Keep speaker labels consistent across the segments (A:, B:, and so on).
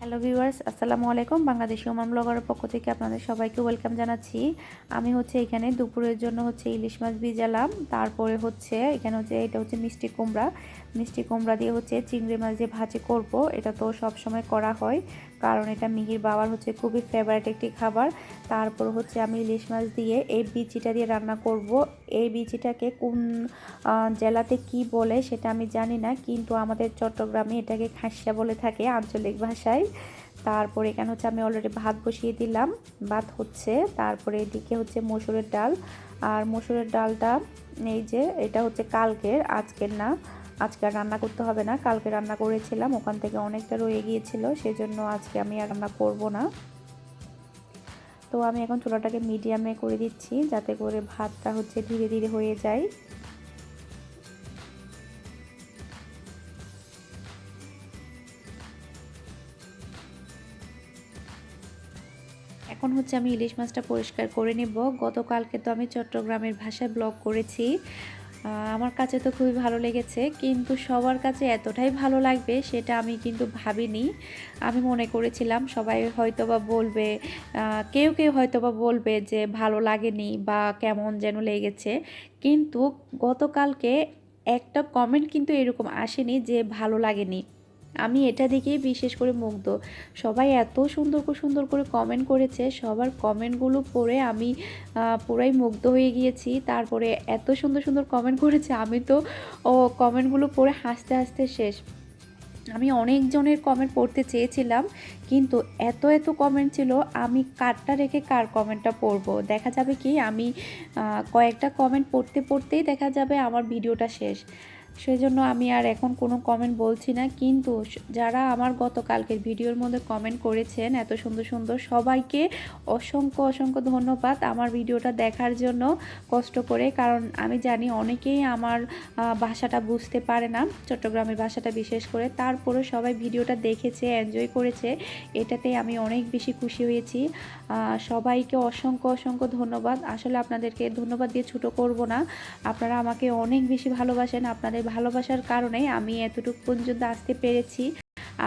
A: Hello viewers, আসসালামু আলাইকুম। Bangladeshi Oman ব্লগারের পক্ষ থেকে আপনাদের সবাইকে ওয়েলকাম জানাচ্ছি। আমি হচ্ছে এখানে দুপুরের জন্য হচ্ছে ইলিশ মাছ ভিজালাম। তারপরে হচ্ছে এখানে হচ্ছে, এটা হচ্ছে মিষ্টি কুমড়া। মিষ্টি কুমড়া দিয়ে হচ্ছে চিংড়ি মাছ দিয়ে ভাজি করব। এটা তো সব সময় করা হয়, কারণ এটা মিহির বাবার হচ্ছে খুবই ফেভারিট একটি খাবার। তারপর হচ্ছে আমি ইলিশ মাছ দিয়ে এই বিচিটা দিয়ে রান্না করব। এই বিচিটাকে কোন জেলাতে কি বলে সেটা আমি জানি না, কিন্তু আমাদের চট্টগ্রামে এটাকে খাসিয়া বলে থাকে আঞ্চলিক ভাষায়। তারপরে এখানে হচ্ছে আমি অলরেডি ভাত বসিয়ে দিলাম। ভাত হচ্ছে, তারপরে এদিকে হচ্ছে মসুরের ডাল। আর মসুরের ডালটা, এই যে, এটা হচ্ছে কালকের, আজকের না। আজকে আর রান্না করতে হবে না। কালকে রান্না করেছিলাম, ওখান থেকে অনেকটা রয়ে গিয়েছিল, সেজন্য আজকে আমি আর রান্না করব না। তো আমি এখন চুলাটাকে মিডিয়ামে করে দিচ্ছি, যাতে করে ভাতটা হচ্ছে ধীরে ধীরে হয়ে যায়। এখন হচ্ছে আমি ইলিশ মাছটা পরিষ্কার করে নেব। গতকালকে তো আমি চট্টগ্রামের ভাষায় ব্লগ করেছি। আমার কাছে তো খুবই ভালো লেগেছে, কিন্তু সবার কাছে এতটাই ভালো লাগবে সেটা আমি কিন্তু ভাবিনি। আমি মনে করেছিলাম সবাই হয়তো বা বলবে কেউ কেউ হয়তো বা বলবে যে ভালো লাগেনি বা কেমন যেন লেগেছে, কিন্তু গতকালকে একটা কমেন্ট কিন্তু এরকম আসেনি যে ভালো লাগেনি। আমি এটা দেখেই বিশেষ করে মুগ্ধ। সবাই এত সুন্দর করে সুন্দর করে কমেন্ট করেছে, সবার কমেন্টগুলো পড়ে আমি পুরাই মুগ্ধ হয়ে গিয়েছি। তারপরে এত সুন্দর সুন্দর কমেন্ট করেছে, আমি তো, ও কমেন্টগুলো পড়ে হাসতে হাসতে শেষ। আমি অনেকজনের কমেন্ট পড়তে চেয়েছিলাম, কিন্তু এত এত কমেন্ট ছিল, আমি কারটা রেখে কার কমেন্টটা পড়ব? দেখা যাবে কি, আমি কয়েকটা কমেন্ট পড়তে পড়তেই দেখা যাবে আমার ভিডিওটা শেষ। সেই জন্য আমি আর এখন কোনো কমেন্ট বলছি না। কিন্তু যারা আমার গতকালকের ভিডিওর মধ্যে কমেন্ট করেছেন, এত সুন্দর সুন্দর সবাইকে অসংখ্য অসংখ্য ধন্যবাদ আমার ভিডিওটা দেখার জন্য কষ্ট করে। কারণ আমি জানি অনেকেই আমার ভাষাটা বুঝতে পারে না, চট্টগ্রামের ভাষাটা বিশেষ করে। তারপরে সবাই ভিডিওটা দেখেছে এনজয় করেছে। এটাতে আমি অনেক বেশি খুশি হয়েছি। সবাইকে অসংখ্য অসংখ্য ধন্যবাদ। আসলে আপনাদেরকে ধন্যবাদ দিয়ে ছুটো করব না। আপনারা আমাকে অনেক বেশি ভালোবাসেন। আপনাদের ভালোবাসার কারণে আমি এতটুকু পর্যন্ত আসতে পেরেছি।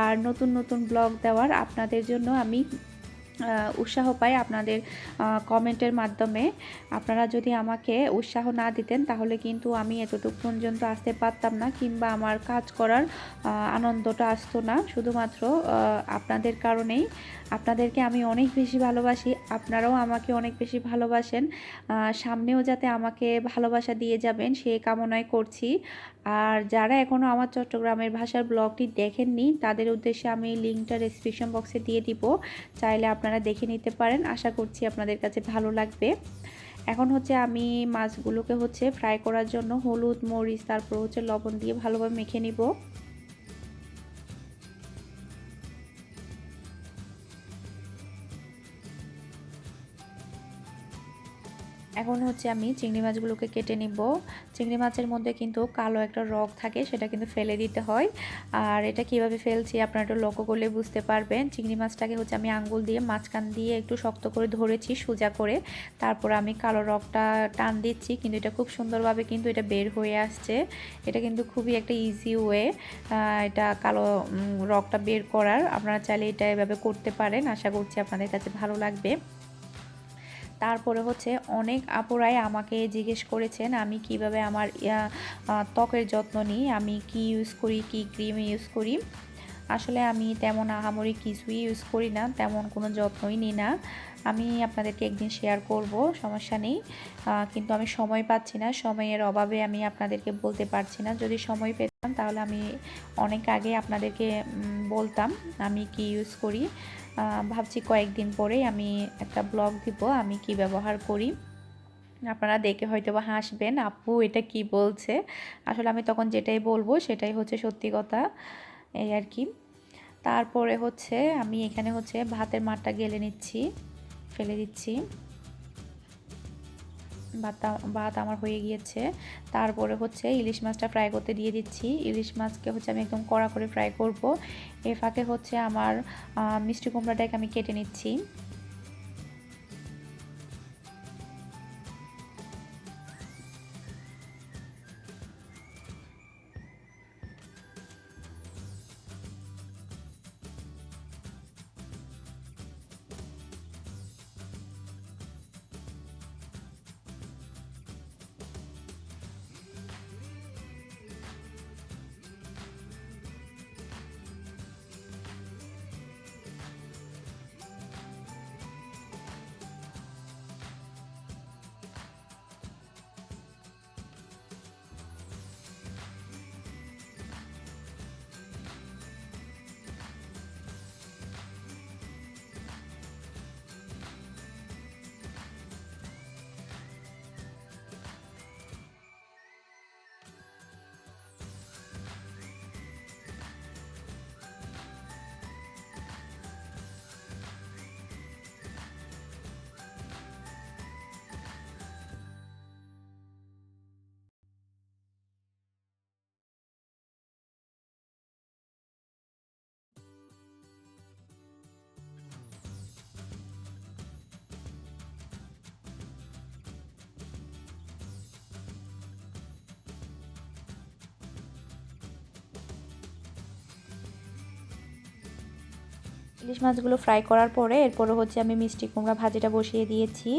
A: আর নতুন নতুন ব্লগ দেওয়ার আপনাদের জন্য আমি উৎসাহ পাই আপনাদের কমেন্টের মাধ্যমে। আপনারা যদি আমাকে উৎসাহ না দিতেন, তাহলে কিন্তু আমি এতটুকু পর্যন্ত আসতে পারতাম না কিংবা আমার কাজ করার আনন্দটা আসতো না। শুধুমাত্র আপনাদের কারণেই আপনাদেরকে আমি অনেক বেশি ভালোবাসি, আপনারাও আমাকে অনেক বেশি ভালোবাসেন সামনেও যাতে আমাকে ভালোবাসা দিয়ে যাবেন সে কামনায় করছি। আর যারা এখনও আমার চট্টগ্রামের ভাষার ব্লগটি দেখেননি, তাদের উদ্দেশ্যে আমি লিঙ্কটা ডিসক্রিপশন বক্সে দিয়ে দিব, চাইলে আপনারা দেখে নিতে পারেন। আশা করছি আপনাদের কাছে ভালো লাগবে। এখন হচ্ছে আমি মাছগুলোকে হচ্ছে ফ্রাই করার জন্য হলুদ, মরিচ, তারপর হচ্ছে লবণ দিয়ে ভালোভাবে মেখে নিব। এখন হচ্ছে আমি চিংড়ি মাছগুলোকে কেটে নিব। চিংড়ি মাছের মধ্যে কিন্তু কালো একটা রগ থাকে, সেটা কিন্তু ফেলে দিতে হয়। আর এটা কীভাবে ফেলছি আপনারা একটু লক্ষ্য করলে বুঝতে পারবেন। চিংড়ি মাছটাকে হচ্ছে আমি আঙ্গুল দিয়ে, মাঝখান দিয়ে একটু শক্ত করে ধরেছি সোজা করে। তারপর আমি কালো রগটা টান দিচ্ছি, কিন্তু এটা খুব সুন্দরভাবে কিন্তু এটা বের হয়ে আসছে। এটা কিন্তু খুবই একটা ইজি ওয়ে এটা কালো রগটা বের করার। আপনারা চাইলে এটা এভাবে করতে পারেন। আশা করছি আপনাদের কাছে ভালো লাগবে। তারপরে হচ্ছে অনেক আপুরাই আমাকে জিজ্ঞেস করেছেন, আমি কীভাবে আমার ত্বকের যত্ন নিই? আমি কি ইউজ করি? কি ক্রিম ইউজ করি? আসলে আমি তেমন আহামরি কিছুই ইউজ করি না, তেমন কোনো যত্নই নিই না। আমি আপনাদেরকে একদিন শেয়ার করব, সমস্যা নেই। কিন্তু আমি সময় পাচ্ছি না, সময়ের অভাবে আমি আপনাদেরকে বলতে পারছি না। যদি সময় পেতাম তাহলে আমি অনেক আগে আপনাদেরকে বলতাম আমি কি ইউজ করি। ভাবছি কয়েকদিন পরেই আমি একটা ব্লগ দিব, আমি কি ব্যবহার করি। আপনারা দেখে হয়তো বা হাসবেন, আপু, এটা কি বলছে? আসলে আমি তখন যেটাই বলব সেটাই হচ্ছে সত্যি কথা, এই আর কি। তারপরে হচ্ছে আমি এখানে হচ্ছে ভাতের মাঠটা গেলে নিচ্ছি। ফেলে দিচ্ছি। ভাত ভাত আমার হয়ে গিয়েছে। তারপরে হচ্ছে ইলিশ মাছটা ফ্রাই করতে দিয়ে দিচ্ছি। ইলিশ মাছকে হচ্ছে আমি একদম কড়া করে ফ্রাই করব। এ ফাঁকে হচ্ছে আমার মিষ্টি কুমড়াটাকে আমি কেটে নিচ্ছি। ইলিশ মাছগুলো ফ্রাই করার পরে এরপরে হচ্ছে আমি মিষ্টি কুমড়া ভাজিটা বসিয়ে দিয়েছি।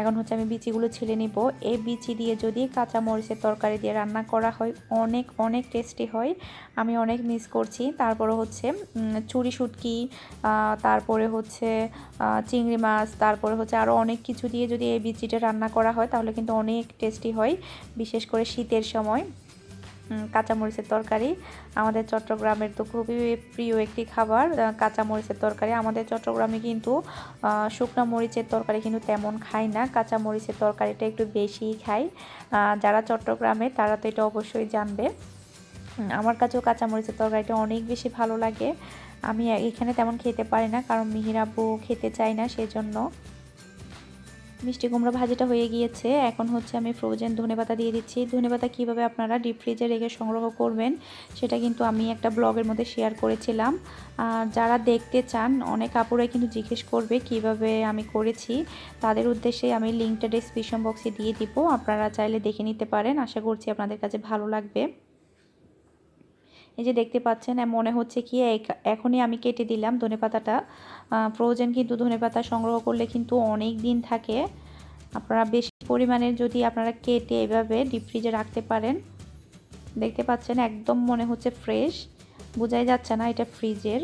A: এখন হচ্ছে আমি বিচিগুলো ছিলে নিব। এই বিচি দিয়ে যদি কাঁচা মরিচের তরকারি দিয়ে রান্না করা হয়, অনেক অনেক টেস্টি হয়। আমি অনেক মিস করছি। তারপরে হচ্ছে চুরি শুটকি তারপরে হচ্ছে চিংড়ি মাছ, তারপরে হচ্ছে আরও অনেক কিছু দিয়ে যদি এই বিচিটা রান্না করা হয়, তাহলে কিন্তু অনেক টেস্টি হয়, বিশেষ করে শীতের সময়। কাঁচামরিচের তরকারি। আমাদের চট্টগ্রামের তো খুবই প্রিয় একটি খাবার কাঁচামরিচের তরকারি। আমাদের চট্টগ্রামে কিন্তু শুকনো মরিচের তরকারি কিন্তু তেমন খাই না। কাঁচামরিচের তরকারিটা একটু বেশিই খাই। যারা চট্টগ্রামে, তারা তো এটা অবশ্যই জানবে। আমার কাছেও কাঁচামরিচের তরকারিটা অনেক বেশি ভালো লাগে। আমি এখানে তেমন খেতে পারি না, কারণ মিহির আব্বু খেতে চাই না, সেজন্য। মিষ্টি কুমড়া ভাজিটা হয়ে গিয়েছে। এখন হচ্ছে আমি ফ্রোজেন ধনেপাতা দিয়ে দিচ্ছি। ধনেপাতা কীভাবে আপনারা ডিপ ফ্রিজে রেখে সংগ্রহ করবেন, সেটা কিন্তু আমি একটা ব্লগের মধ্যে শেয়ার করেছিলাম। আর যারা দেখতে চান, অনেক আপুরাই কিন্তু জিজ্ঞেস করবে কীভাবে আমি করেছি। তাদের উদ্দেশ্যে আমি লিঙ্কটা ডিসক্রিপশন বক্সে দিয়ে দিব। আপনারা চাইলে দেখে নিতে পারেন। আশা করছি আপনাদের কাছে ভালো লাগবে। এই যে দেখতে পাচ্ছেন মনে হচ্ছে কি এখনই আমি কেটে দিলাম ধনে পাতাটা। প্রয়োজন কিন্তু ধনে পাতা সংগ্রহ করলে কিন্তু অনেক দিন থাকে। আপনারা বেশি পরিমাণে যদি আপনারা কেটে এভাবে ডিপ ফ্রিজে রাখতে পারেন, দেখতে পাচ্ছেন একদম মনে হচ্ছে ফ্রেশ বোঝাই যাচ্ছে না এটা ফ্রিজের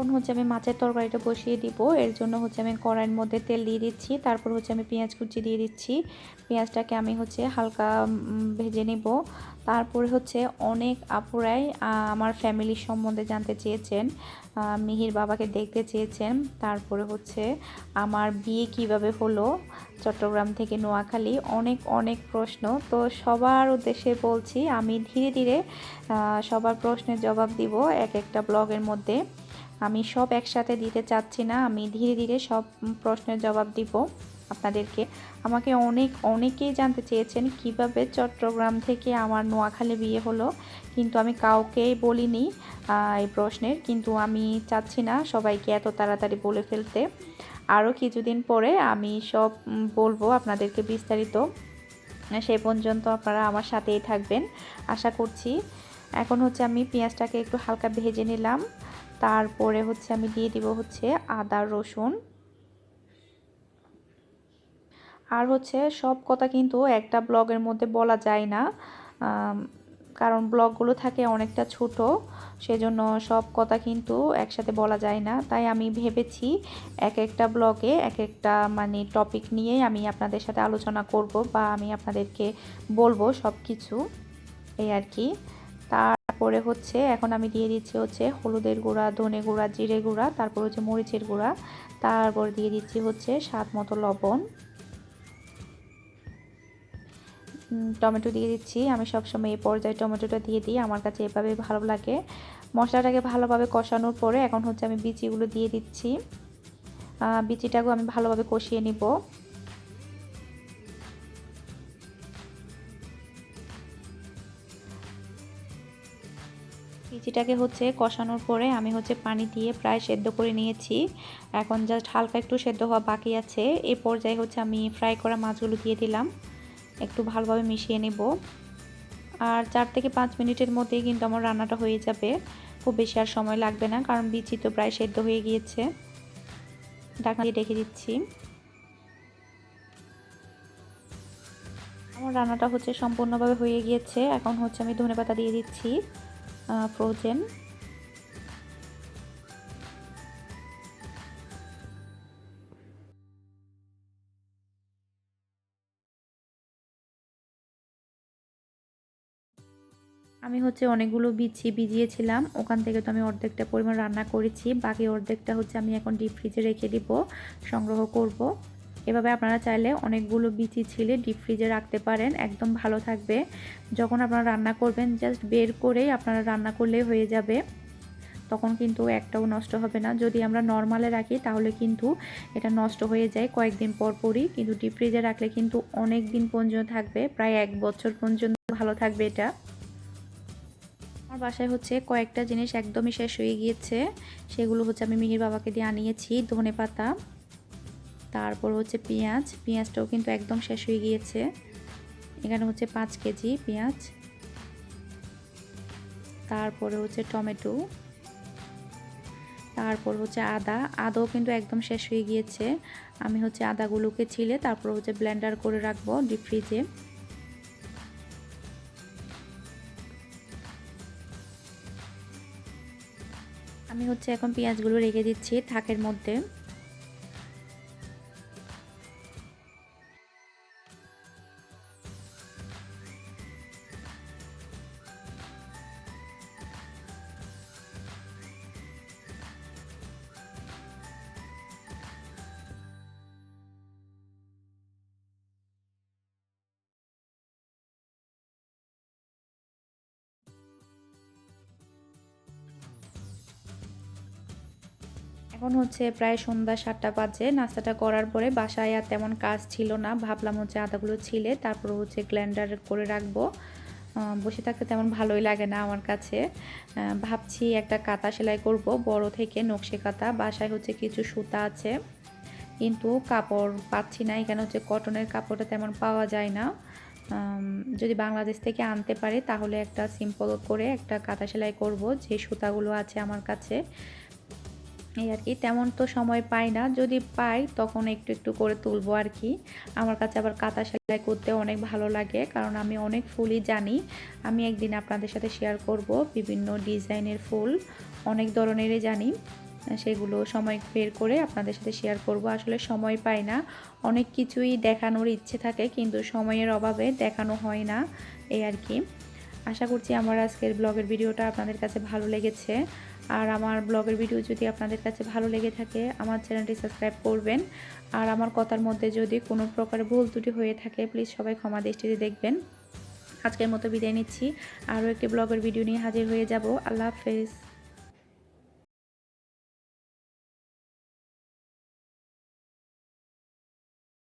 A: এখন হচ্ছে আমি মাছের তরকারিটা বসিয়ে দিব। এর জন্য হচ্ছে আমি কড়াইয়ের মধ্যে তেল দিয়ে দিচ্ছি। তারপর হচ্ছে আমি পেঁয়াজ কুচি দিয়ে দিচ্ছি। পেঁয়াজটাকে আমি হচ্ছে হালকা ভেজে নিব। তারপরে হচ্ছে অনেক আপুরাই আমার ফ্যামিলির সম্বন্ধে জানতে চেয়েছেন মিহির বাবাকে দেখতে চেয়েছেন। তারপরে হচ্ছে আমার বিয়ে কীভাবে হলো চট্টগ্রাম থেকে নোয়াখালী, অনেক অনেক প্রশ্ন। তো সবার উদ্দেশ্যে বলছি, আমি ধীরে ধীরে সবার প্রশ্নের জবাব দিব এক একটা ব্লগের মধ্যে। আমি সব একসাথে দিতে চাচ্ছি না, আমি ধীরে ধীরে সব প্রশ্নের জবাব দিব আপনাদেরকে। আমাকে অনেক, অনেকেই জানতে চেয়েছেন কীভাবে চট্টগ্রাম থেকে আমার নোয়াখালী বিয়ে হলো, কিন্তু আমি কাউকেই বলিনি এই প্রশ্নের। কিন্তু আমি চাচ্ছি না সবাইকে এত তাড়াতাড়ি বলে ফেলতে। আরও কিছুদিন পরে আমি সব বলব আপনাদেরকে বিস্তারিত। সে পর্যন্ত আপনারা আমার সাথেই থাকবেন। আশা করছি, এখন হচ্ছে আমি পেঁয়াজটাকে একটু হালকা ভেজে নিলাম। তারপরে হচ্ছে আমি দিয়ে দিব হচ্ছে আদা, রসুন। আর হচ্ছে সব কথা কিন্তু একটা ব্লগের মধ্যে বলা যায় না কারণ ব্লগগুলো থাকে অনেকটা ছোট, সেজন্য সব কথা কিন্তু একসাথে বলা যায় না। তাই আমি ভেবেছি এক একটা ব্লগে এক একটা মানে টপিক নিয়ে আমি আপনাদের সাথে আলোচনা করব বা আমি আপনাদেরকে বলব সব কিছু এই আর কি। তারপরে হচ্ছে এখন আমি দিয়ে দিচ্ছি হচ্ছে হলুদের গুঁড়া, ধনে গুঁড়া, জিরে গুঁড়া, তারপর হচ্ছে মরিচের গুঁড়া, তারপর দিয়ে দিচ্ছি হচ্ছে স্বাদ মতো লবণ। টমেটো দিয়ে দিচ্ছি। আমি সবসময় এই পর্যায়ে টমেটোটা দিয়ে দিই, আমার কাছে এভাবে ভালো লাগে। মশলাটাকে ভালোভাবে কষানোর পরে এখন হচ্ছে আমি বিচিগুলো দিয়ে দিচ্ছি। বিচিটাকেও আমি ভালোভাবে কষিয়ে নিব। বিচিটাকে হচ্ছে কষানোর পরে আমি হচ্ছে পানি দিয়ে প্রায় সেদ্ধ করে নিয়েছি। এখন জাস্ট হালকা একটু সেদ্ধ হওয়া বাকি আছে। এ পর্যায়ে হচ্ছে আমি ফ্রাই করা মাছগুলো দিয়ে দিলাম। একটু ভালোভাবে মিশিয়ে নেব। আর চার থেকে পাঁচ মিনিটের মধ্যেই কিন্তু আমার রান্নাটা হয়ে যাবে। খুব বেশি আর সময় লাগবে না, কারণ বিচি তো প্রায় সেদ্ধ হয়ে গিয়েছে। ঢাকনা দিয়ে রেখে দিচ্ছি। আমার রান্নাটা হচ্ছে সম্পূর্ণভাবে হয়ে গিয়েছে। এখন হচ্ছে আমি ধনেপাতা দিয়ে দিচ্ছি। ফ্রোজেন আমি হচ্ছে অনেকগুলো বিচি ভিজিয়েছিলাম। ওখান থেকে তো আমি অর্ধেকটা পরিমাণ রান্না করেছি। বাকি অর্ধেকটা হচ্ছে আমি এখন ডিপ ফ্রিজে রেখে দিব, সংগ্রহ করব। এভাবে আপনারা চাইলে অনেকগুলো বিচি ছিলে ডিপ ফ্রিজে রাখতে পারেন, একদম ভালো থাকবে। যখন আপনারা রান্না করবেন জাস্ট বের করেই আপনারা রান্না করলেই হয়ে যাবে। তখন কিন্তু একটাও নষ্ট হবে না। যদি আমরা নর্মালে রাখি, তাহলে কিন্তু এটা নষ্ট হয়ে যায় কয়েকদিন পর পরই। কিন্তু ডিপ ফ্রিজে রাখলে কিন্তু অনেক দিন পর্যন্ত থাকবে, প্রায় এক বছর পর্যন্ত ভালো থাকবে এটা। আমার বাসায় হচ্ছে কয়েকটা জিনিস একদমই শেষ হয়ে গিয়েছে। সেগুলো হচ্ছে আমি মিহির বাবাকে দিয়ে আনিয়েছি ধনে পাতা তারপর হচ্ছে পেঁয়াজ, পেঁয়াজটাও কিন্তু একদম শেষ হয়ে গিয়েছে। এখানে হচ্ছে পাঁচ কেজি পেঁয়াজ। তারপরে হচ্ছে টমেটো। তারপর হচ্ছে আদা। আদাও কিন্তু একদম শেষ হয়ে গিয়েছে। আমি হচ্ছে আদাগুলোকে ছিলে তারপর হচ্ছে ব্লেন্ডার করে রাখব ডিপ ফ্রিজে আমি হচ্ছে এখন পেঁয়াজগুলো রেখে দিচ্ছি থাকের মধ্যে। এখন হচ্ছে প্রায় সন্ধ্যা সাতটা বাজে। নাস্তাটা করার পরে বাসায় আর তেমন কাজ ছিল না। ভাবলাম হচ্ছে আদাগুলো ছিলে, তারপর হচ্ছে গ্ল্যান্ডার করে রাখব। বসে থাকতে তেমন ভালোই লাগে না আমার কাছে। ভাবছি একটা কাতা সেলাই করব, বড় থেকে নকশি কাতা বাসায় হচ্ছে কিছু সুতা আছে, কিন্তু কাপড় পাচ্ছি না। এখানে হচ্ছে কটনের কাপড়টা তেমন পাওয়া যায় না। যদি বাংলাদেশ থেকে আনতে পারে, তাহলে একটা সিম্পল করে একটা কাঁথা সেলাই করব, যে সুতাগুলো আছে আমার কাছে। এই আর কি, তেমন তো সময় পাই না। যদি পাই, তখন একটু একটু করে তুলবো আর কি। আমার কাছে আবার কাঁথা সেলাই করতে অনেক ভালো লাগে, কারণ আমি অনেক ফুলই জানি। আমি একদিন আপনাদের সাথে শেয়ার করব বিভিন্ন ডিজাইনের ফুল, অনেক ধরনেরই জানি। সেগুলো সময় বের করে আপনাদের সাথে শেয়ার করব। আসলে সময় পাই না। অনেক কিছুই দেখানোর ইচ্ছে থাকে, কিন্তু সময়ের অভাবে দেখানো হয় না, এই আর কি। আশা করছি আমার আজকের ব্লগের ভিডিওটা আপনাদের কাছে ভালো লেগেছে। আর আমার ব্লগের ভিডিও যদি আপনাদের কাছে ভালো লেগে থাকে, আমার চ্যানেলটি সাবস্ক্রাইব করবেন। আর আমার কথার মধ্যে যদি কোনো প্রকার ভুল ত্রুটি হয়ে থাকে প্লিজ সবাই ক্ষমা দৃষ্টিতে দেখবেন। আজকের মতো বিদায় নিচ্ছি। আরও একটি ব্লগের ভিডিও নিয়ে হাজির হয়ে যাব। আল্লাহ হাফেজ।